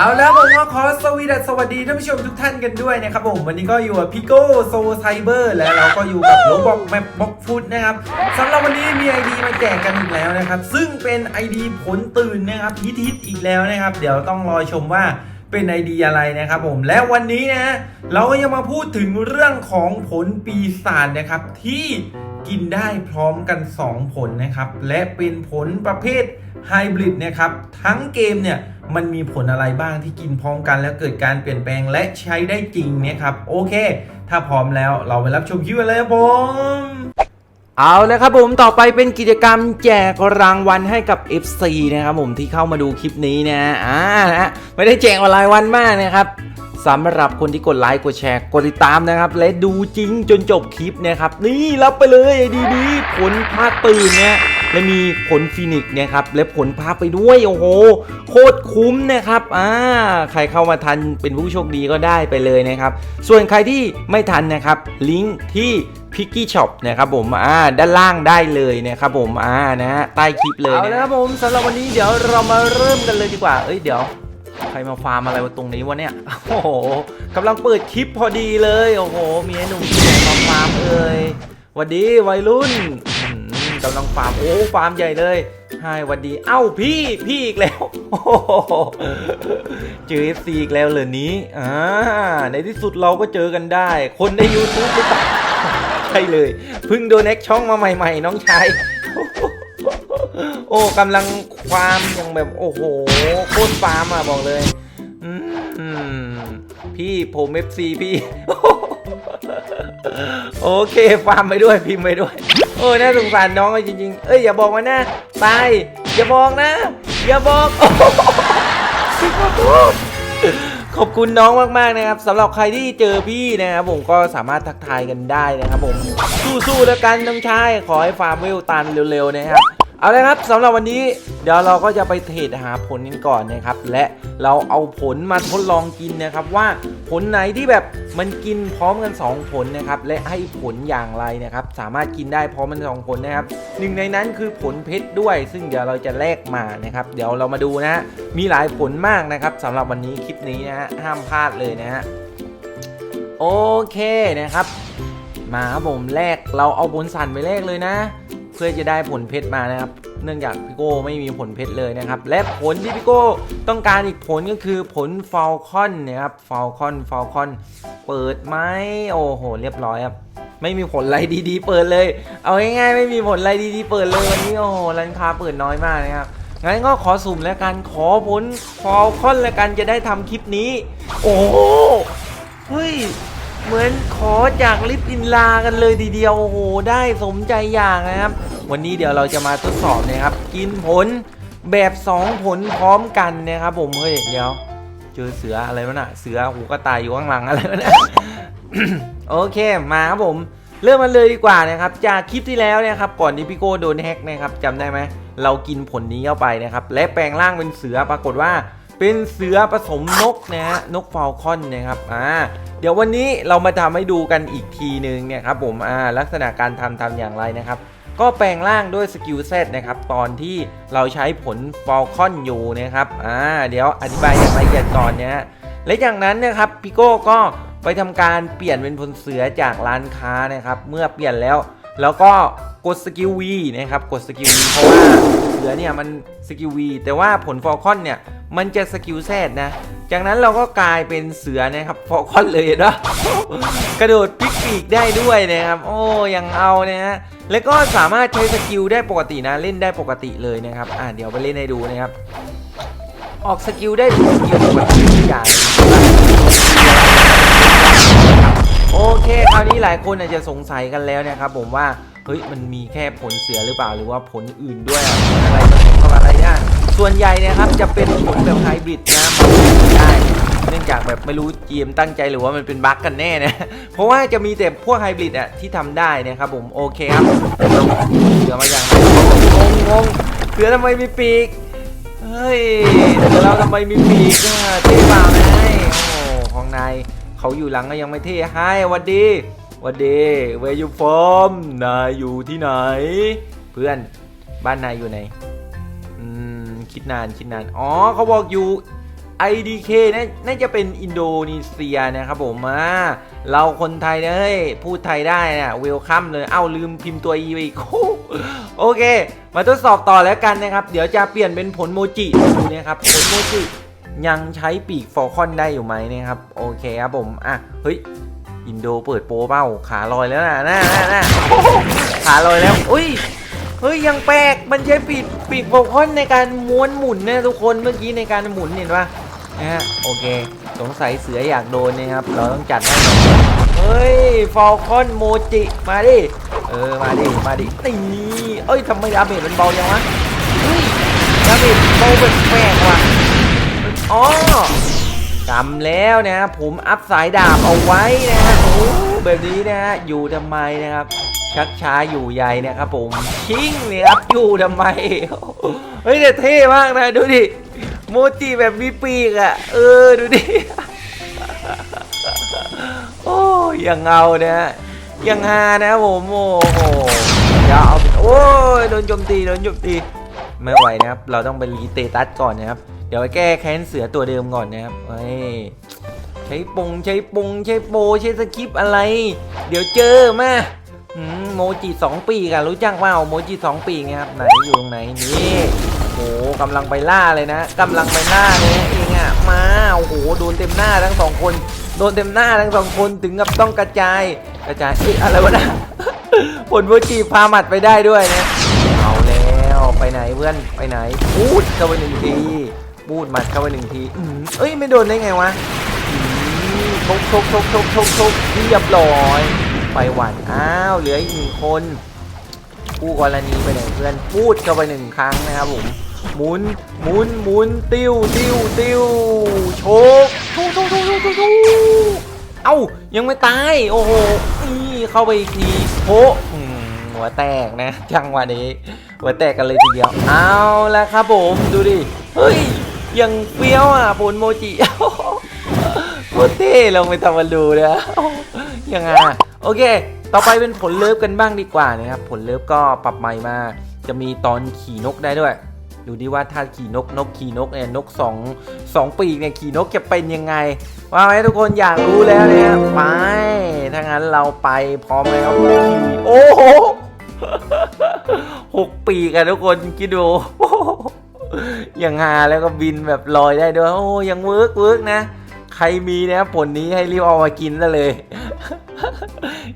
เอาแล้วผมก็ขอสวีดัสสวัสดีท่านผู้ชมทุกท่านกันด้วยนะครับผมวันนี้ก็อยู่กับพี่โก้โซไซเบอร์และเราก็อยู่กับโรบอกแมปบ็อกฟุตนะครับสำหรับวันนี้มี ID มาแจกกันอีกแล้วนะครับ ซึ่งเป็น ID ผลตื่นนะครับฮิตฮิตอีกแล้วนะครับ เดี๋ยวต้องรอชมว่าเป็น ID อะไรนะครับผมและวันนี้นะ เราก็ยังมาพูดถึงเรื่องของผลปีศาจนะครับที่กินได้พร้อมกัน 2 ผลนะครับ และเป็นผลประเภทไฮบริดนะครับ ทั้งเกมเนี่ย มันมีผลอะไรบ้างที่กินพร้อมกันแล้วเกิดการเปลี่ยนแปลงและใช้ได้จริงเนี่ยครับ โอเค ถ้าพร้อมแล้วเราไปรับชมคลิปกันเลยครับผมเอาแล้วครับผมต่อไปเป็นกิจกรรมแจกรางวัลให้กับ FC นะครับผมที่เข้ามาดูคลิปนี้นะอ่านะไม่ได้แจกออนไลน์วันมากนะครับสำหรับคนที่กดไลค์กดแชร์กดติดตามนะครับ และดูจริงจนจบคลิปนะครับ นี่รับไปเลยดีดีๆผลภาคตื่นเนี่ย และมีผลฟินิกส์เนี่ยครับและผลภาไปด้วยโอ้โหโคตรคุ้มนะครับอ่าใครเข้ามาทันเป็นผู้โชคดีก็ได้ไปเลยนะครับส่วนใครที่ไม่ทันนะครับลิงก์ที่พิกกี้ช็อปนะครับผมอ่าด้านล่างได้เลยนะครับผมอ่านะฮะใต้คลิปเลยเอาแล้วครับผมสำหรับวันนี้เดี๋ยวเรามาเริ่มกันเลยดีกว่า เอ้ยเดี๋ยว ใครมาฟาร์มอะไรตรงนี้วะเนี่ยโอ้โหกำลังเปิดคลิปพอดีเลย โอ้โห มีไอ้หนุ่มที่ไหนมาฟาร์มเอ่ยวัดดีวัยรุ่น กำลังฟาร์ม โอ้ฟาร์มใหญ่เลยใช่หวัดดี เอ้าพี่พี่อีกแล้วโอ้โหเจอ FC อีกแล้วเลยนี้อ่าในที่สุดเราก็เจอกันได้ คนใน YouTube หรือเปล่าใช่เลยเพิ่งโดนแอคช่องมาใหม่ๆ น้องชายโอ้กำลังความอย่างแบบโอ้โหโคตรฟาร์มอะบอกเลยพี่ผมเอฟซีพี่ โอเคฟาร์มไปด้วยพิมพ์ไปด้วย โอ้น่าสงสารน้องจริงๆ เอ้ยอย่าบอกมานะตายอย่าบอกนะ อย่าบอกขอบคุณน้องมากๆนะครับสำหรับใครที่เจอพี่นะครับผมก็สามารถทักทายกันได้นะครับผมสู้ๆแล้วกันน้องชายขอให้ฟาร์มเวลตันเร็วๆนะครับ เอาเลยครับสำหรับวันนี้เดี๋ยวเราก็จะไปเทรดหาผลกันก่อนนะครับ และเราเอาผลมาทดลองกินนะครับ ว่าผลไหนที่แบบมันกินพร้อมกัน 2 ผลนะครับ และให้ผลอย่างไรนะครับ สามารถกินได้พร้อมกันสองผลนะครับหนึ่งในนั้นคือผลเพชรด้วย ซึ่งเดี๋ยวเราจะแลกมานะครับ เดี๋ยวเรามาดูนะฮะมีหลายผลมากนะครับสำหรับวันนี้คลิปนี้นะฮะห้ามพลาดเลยนะฮะโอเคนะครับ มาผมแลกเราเอาผลสั่นไปแลกเลยนะ พื่อจะได้ผลเพชรมานะครับ เนื่องจากพี่โก้ไม่มีผลเพชรเลยนะครับ และผลที่พี่โก้ต้องการอีกผลก็คือผลฟ a ลคอนนะครับฟ a ลคอนฟ a ลคอนเปิดไหมโอ้โห เรียบร้อยครับไม่มีผลอะไรดีๆ เปิดเลย เอาง่ายๆไม่มีผลอะไรดีๆ เปิดเลยวันนี้โอ้โหร้านค้าเปิดน้อยมากนะครับงั้นก็ขอสุ่มแล้วกันขอผลฟ a ลคอนแล้วกันจะได้ทำคลิปนี้ โอ้โหเฮ้ยเหมือนขอจากลิปอินลากันเลยทีเดียวโอ้โหได้สมใจอย่างนะครับ วันนี้เดี๋ยวเราจะมาทดสอบนะครับ กินผลแบบ 2 ผลพร้อมกันนะครับผมเฮ้ยเดี๋ยว เจอเสืออะไรวะน่ะเสือหูกระต่ายอยู่ข้างหลังอะไรวะเนี่ยโอเคมาครับผมเริ่มมาเลยดีกว่านะครับจากคลิปที่แล้วเนะครับก่อนที่พี่โก้โดนแฮกนะครับจำได้ไหมเรากินผลนี้เข้าไปนะครับ และแปลงร่างเป็นเสือปรากฏว่าเป็นเสือผสมนกนะฮะนกฟาลคอนนะครับอ่าเดี๋ยววันนี้เรามาทำให้ดูกันอีกทีนึงเนี่ยครับผมอ่าลักษณะการทำทำอย่างไรนะครับ ก็แปลงร่างด้วยสกิลเซตนะครับ ตอนที่เราใช้ผลฟอลคอนอยู่นะครับอ่าเดี๋ยวอธิบายอย่างละเอียดก่อนนะฮะและจากนั้นนะครับพี่โก้ก็ไปทำการเปลี่ยนเป็นผลเสือจากร้านค้านะครับ เมื่อเปลี่ยนแล้ว แล้วก็กดสกิล V นะครับกดสกิล V เพราะว่าเสือเนี่ยมันสกิล V แต่ว่าผลฟอลคอนเนี่ยมันจะสกิลแซดนะ จากนั้นเราก็กลายเป็นเสือนะครับฟอคอนเลยเนาะกระโดดพลิกปีกได้ด้วยนะครับ โอ้ยังเอานะฮะแล้วก็สามารถใช้สกิลได้ปกตินะเล่นได้ปกติเลยนะครับอ่าเดี๋ยวไปเล่นให้ดูนะครับ ออกสกิลได้ทุกสกิลปกติทุกอย่างโอเคคราวนี้หลายคนอาจจะสงสัยกันแล้วนะครับ ผมว่าเฮ้ยมันมีแค่ผลเสือหรือเปล่าหรือว่าผลอื่นด้วยอะไรผสมกับอะไรเนี่ยส่วนใหญ่นะครับจะเป็นผลแบบไฮบริดนะ แบบไม่รู้จีมตั้งใจหรือว่ามันเป็นบั๊กกันแน่นะ เพราะว่าจะมีแต่พวกไฮบริดอะที่ทำได้นะครับผมโอเคครับเสือมาอย่างงงงงเสือทำไมมีปีก เฮ้ยเสือเราทำไมมีปีกอะเท่เปล่านายโอ้ของนายเขาอยู่หลังก็ยังไม่เท่ให้วัดดีวัดดีเวยูฟอร์มนายอยู่ที่ไหน เพื่อนบ้านนายอยู่ไหน อืมคิดนานคิดนาน อ๋อเขาบอกอยู่ IDK น่าน่าจะเป็นอินโดนีเซียนะครับผมอ่าเราคนไทยเนี่ยเฮ้ยพูดไทยได้เนี่ยเวลคัมเลยเอ้าลืมพิมพ์ตัว E ไปอีกโอเค มาทดสอบต่อแล้วกันนะครับ เดี๋ยวจะเปลี่ยนเป็นผลโมจิดูนะครับผลโมจิยังใช้ปีกฟอลคอนได้อยู่ไหมนะครับ โอเคครับผมอะเฮ้ยอินโดเปิดโปเป้าขาลอยแล้วนะน่าน่าน่าขาลอยแล้วอุ้ยเฮ้ยยังแปลกมันใช้ปีกปีกฟอลคอนในการม้วนหมุนนะทุกคนเมื่อกี้ในการหมุนเห็นปะ นะฮะโอเค สงสัยเสืออยากโดนนะครับ เราต้องจัดให้หน่อยเฮ้ยฟอลคอนโมจิมาดิ เออ มาดิ มาดิตีเอ้ยทำไมดาเมจมันเบาจังวะเฮ้ยดาเมจเบาแปลกๆว่ะอ๋อกำแล้วนะฮะผมอัพสายดาบเอาไว้นะฮะโอ้แบบนี้นะฮะอยู่ทำไมนะครับ ชักช้าอยู่ใหญ่นะครับผมชิงเนี่ยครับอยู่ทำไมเฮ้ยแต่เท่มากนะดูดิ โมจิแบบมีปีกอะ่ะ เออ ดูดิ โอ้ยังเอานะฮะยังฮานะผมโอ้โหยาเอาโอ้ยโดนโจมตีโดนโจมตีไม่ไหวนะครับ เราต้องไปรีเตตัสก่อนนะครับ เดี๋ยวไปแก้แค้นเสือตัวเดิมก่อนนะครับเฮ้ยใช้ปงใช้ปงใช้โปใช้สคริปอะไร เดี๋ยวเจอมาอมโมจิสองปีกันรู้จักเปล่าโมจิสองปีไงครับไหนอยู่ตรงไหนนี่ กำลังไปล่าเลยนะกำลังไปล่าเลยนะเองอะมาโอ้โหโดนเต็มหน้าทั้งสองคนโดนเต็มหน้าทั้งสองคนถึงกับต้องกระจาย กระจายเอ๊ะอะไรวะนะผลโมจิพาหมัดไปได้ด้วยนะเอาแล้วไปไหนเพื่อนไปไหนพูดเข้าไปหนึ่งทีพูดหมัดเข้าไปหนึ่งทีเอ้ยไม่โดนได้ไงวะชกชกชกชกชกชกเรียบร้อยไปหวานอ้าวเหลืออีกหนึ่งคนคู่กรณีไปไหนเพื่อนพูดเข้าไปหนึ่งครั้งนะครับผม หมุนหมุนหมุนติ้วติ้วติ้วโชกโชกโชกโชกโชกโชกโชกเอ้ายังไม่ตายโอ้โหนี่เข้าไปอีกทีโพหัวแตกนะจังหวะนี้หัวแตกกันเลยทีเดียวเอาละครับผมดูดิเฮ้ยยังเฟี้ยวอะผลโมจิโคตรเท่ลองไปทำมันดูนะยังไงโอเค ต่อไปเป็นผลเลิฟกันบ้างดีกว่านะครับผลเลิฟก็ปรับใหม่มา จะมีตอนขี่นกได้ด้วย ดูดิว่าถ้าขี่นกนกขี่นกเนี่ยนกสองสองปีกเนี่ยขี่นกจะเป็นยังไง ว่าไหมทุกคนอยากรู้แล้วเนี่ยไปถ้างั้นเราไปพร้อมแล้วขี่โอ้โหหกปีกันทุกคนคิดดูยังหาแล้วก็บินแบบลอยได้ด้วยโอ้ยังเวิร์กเวิร์กนะ ใครมีนะผลนี้ให้รีบเอามากินซะเลย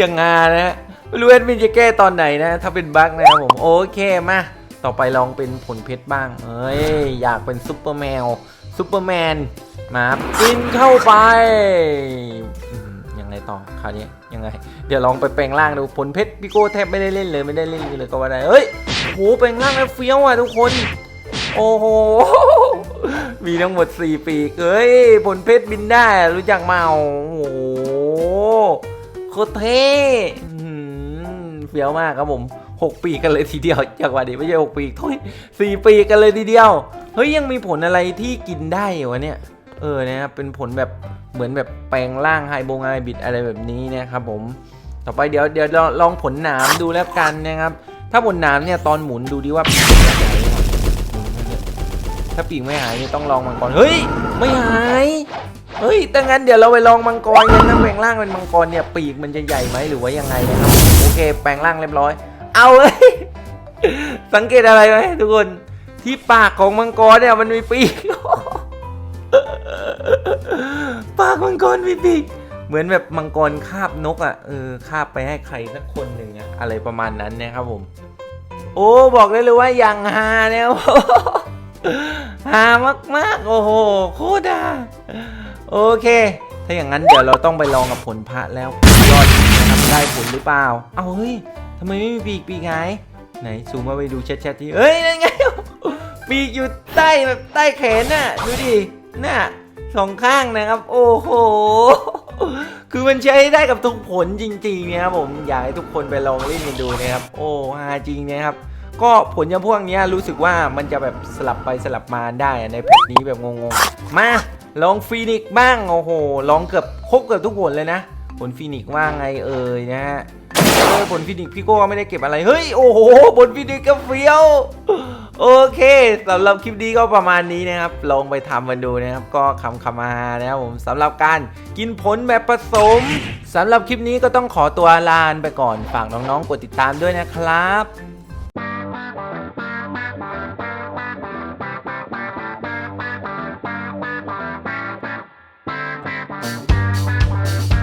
ยังงานะไม่รู้เอ็ดมินจะแก้ตอนไหนนะ ถ้าเป็นบั๊กนะครับผม โอเคมา ต่อไปลองเป็นผลเพชรบ้าง เอ้ย อยากเป็นซุปเปอร์แมวซุปเปอร์แมนมากินเข้าไปยังไงต่อคราวนี้ยังไง เดี๋ยวลองไปแปลงร่างดูผลเพชรพี่โก้แทบไม่ได้เล่นเลยไม่ได้เล่นเลยก็ว่าได้เฮ้ยโหแปลงร่างแล้วเฟี้ยวอะทุกคน โอ้โหมีทั้งหมด 4 ปีเอ้ยผลเพชรบินได้รู้จักเมาโอ้โหโคตรเท่อื้อหือเฟี้ยวมากครับผม 6 ปีกันเลยทีเดียวจากวันนี้ไม่ใช่6ปีกทุยสี่ปีกันเลยทีเดียวเฮ้ยยังมีผลอะไรที่กินได้วะเนี่ยเออนะครับเป็นผลแบบเหมือนแบบแปลงร่างไฮโบงไฮบิดอะไรแบบนี้นะครับผมต่อไปเดี๋ยวเดี๋ยวลองผลหนามดูแล้วกันนะครับ ถ้าผลหนามเนี่ยตอนหมุนดูดิว่าปีกหายถ้าปีกไม่หายนี่ต้องลองมังกรเฮ้ยไม่หายเฮ้ยแต่งั้นเดี๋ยวเราไปลองมังกรกันนะแปลงร่างเป็นมังกรเนี่ยปีกมันจะใหญ่ไหมหรือว่ายังไงนะครับโอเค แปลงร่างเรียบร้อย เอาเลย สังเกตอะไรไหมทุกคน ที่ปากของมังกรเนี่ยมันมีปีก ปากมังกรมีปีก เหมือนแบบมังกรคาบนกอะ เออ คาบไปให้ใครสักคนหนึ่งอะอะไรประมาณนั้นนะครับผม โอ้ บอกได้เลยว่าอย่างฮาเนี่ยฮามากๆ โอ้โห โคตรฮาโอเค ถ้าอย่างนั้นเดี๋ยวเราต้องไปลองกับผลพระแล้วยอดนะครับได้ผลหรือเปล่า เอาเฮ้ย ทำไมไม่มีปีกปีกไงไหนซูมมาไปดูชัดๆที่เฮ้ยนั่นไง ปีกอยู่ใต้แบบใต้แขนน่ะดูดิน่ะสองข้างนะครับ โอ้โห คือมันใช้ได้กับทุกผลจริงๆนะครับผมอยากให้ทุกคนไปลองเล่นกันดูนะครับ โอ้ฮาจริงนะครับ ก็ผลยำพวกเนี้ยรู้สึกว่ามันจะแบบสลับไปสลับมาได้ในแพทนี้แบบงงๆ มาลองฟีนิกซ์บ้างโอ้โหลองเกือบครบเกือบทุกผลเลยนะ ผลฟีนิกซ์ว่าไงเอ่ยนะฮะ เออบนฟินิกพี่โก้ไม่ได้เก็บอะไรเฮ้ยโอ้โหบนฟินิกก็เฟี้ยวโอเคสำหรับคลิปนี้ก็ประมาณนี้นะครับ ลองไปทำมันดูนะครับ ก็คำคำมานะครับผมสำหรับการกินผลแบบผสมสำหรับคลิปนี้ก็ต้องขอตัวลาไปก่อนฝากน้องๆกดติดตามด้วยนะครับ